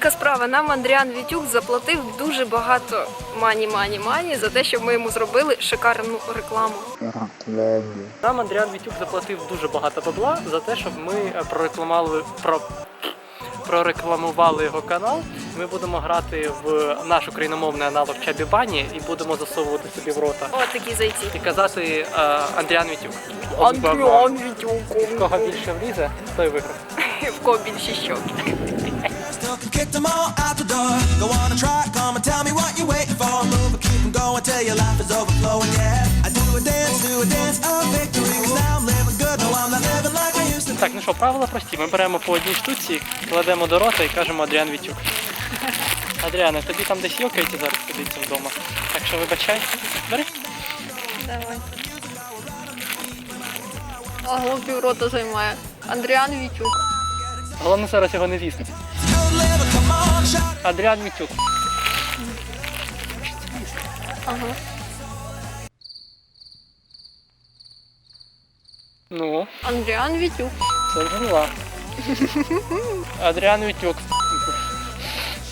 така справа. Нам Андріан Вітюк заплатив дуже багато мані, мані, мані за те, щоб ми йому зробили шикарну рекламу. Нам Андріан Вітюк заплатив дуже багато бабла за те, щоб ми прорекламували про. Прорекламували його канал. Ми будемо грати в наш україномовний аналог Чабі Бані і будемо засовувати собі в рота. О, такі зайці. І казати е, Андріан Вітюк. Андріан Вітюк. В Кого більше влізе, той виграв. В кого більші щоки. Still can kick them all out the door. Go on and try, come and tell me what you're waiting for. Move and keep 'em going till your life is overflowing, yeah. I do a dance, do a dance of victory. Cause now I'm living good, no I'm not living like I used to. Так, ну що, правила прості. Ми беремо по одній штуці, кладемо до рота і кажемо Адріан Вітюк. Адріане, тобі там десь йокається зараз сидиться вдома. Так що вибачай. Бери. Давай. Ого, піврота займає. Андріан Вітюк. Головне зараз його не вісне. Адріан Вітюк. Ага. Ну, Андріан Вітюк. це два. Адріан Вітюк.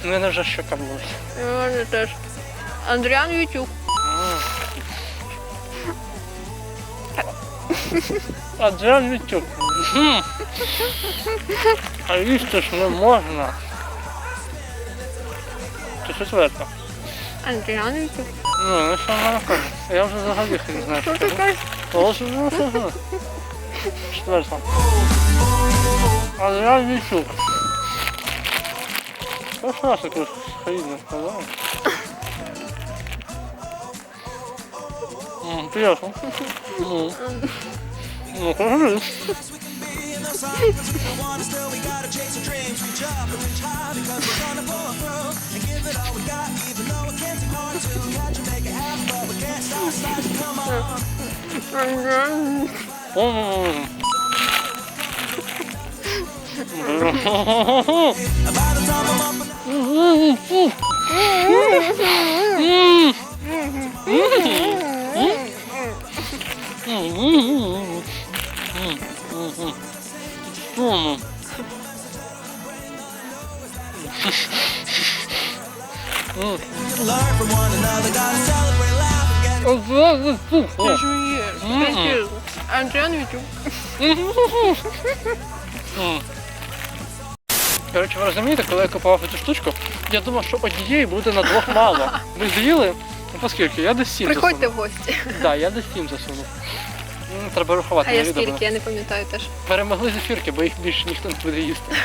У мене вже щока була. І мене теж. Андріан Вітюк. Адріан Вітюк. А їсти ж не можна. Це четверта. Андріан Вітюк. Ну, ну що вона каже? Я вже взагалі не знаю, що Що ти це. кажеш? Четверта. Четверта. Адріан Вітюк. Перший раз якусь східну сказав. М, Приятно. Ну. Ну, кажи. Mm-hmm. Ти жуєш. Коротше, ви розумієте, коли я купував цю штучку, я думав, що однієї буде на двох мало. Ми з'їли, ну поскільки, я десь сім Приходьте засунув. в гості. Да, я десь сім засунув. Ну, Треба рахувати, А я відео скільки, я не пам'ятаю теж. Перемогли зефірки, бо їх більше ніхто не буде їсти.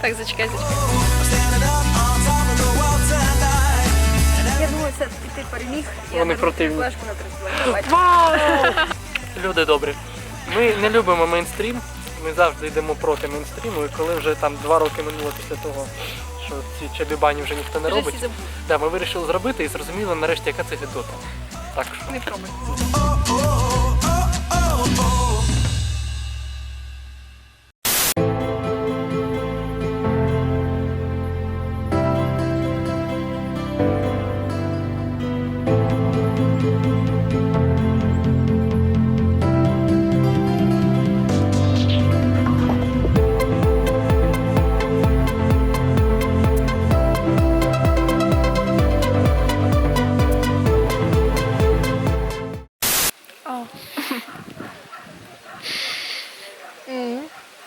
Так, зачекай, зачекай. Tonight. Я ти переміг. Вони противні. Флешку на Люди добрі. Ми не любимо мейнстрім, ми завжди йдемо проти мейнстріму, і коли вже там два роки минуло після того, що ці чабібані вже ніхто не Вже робить, всі забули. да, ми вирішили зробити і зрозуміли нарешті, яка це гідота. Так що. Не пробуй.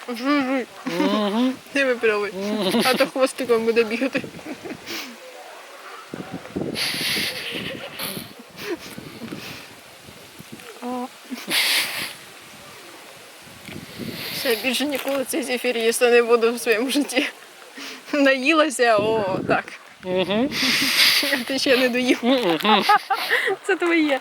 Жуй, жуй. Не випльовуй. А то хвостиком буде бігати. Все, більше ніколи цей зефір їсти не буду в своєму житті. Наїлася, о, так. Угу. Ти ще не доїв. Це твоє.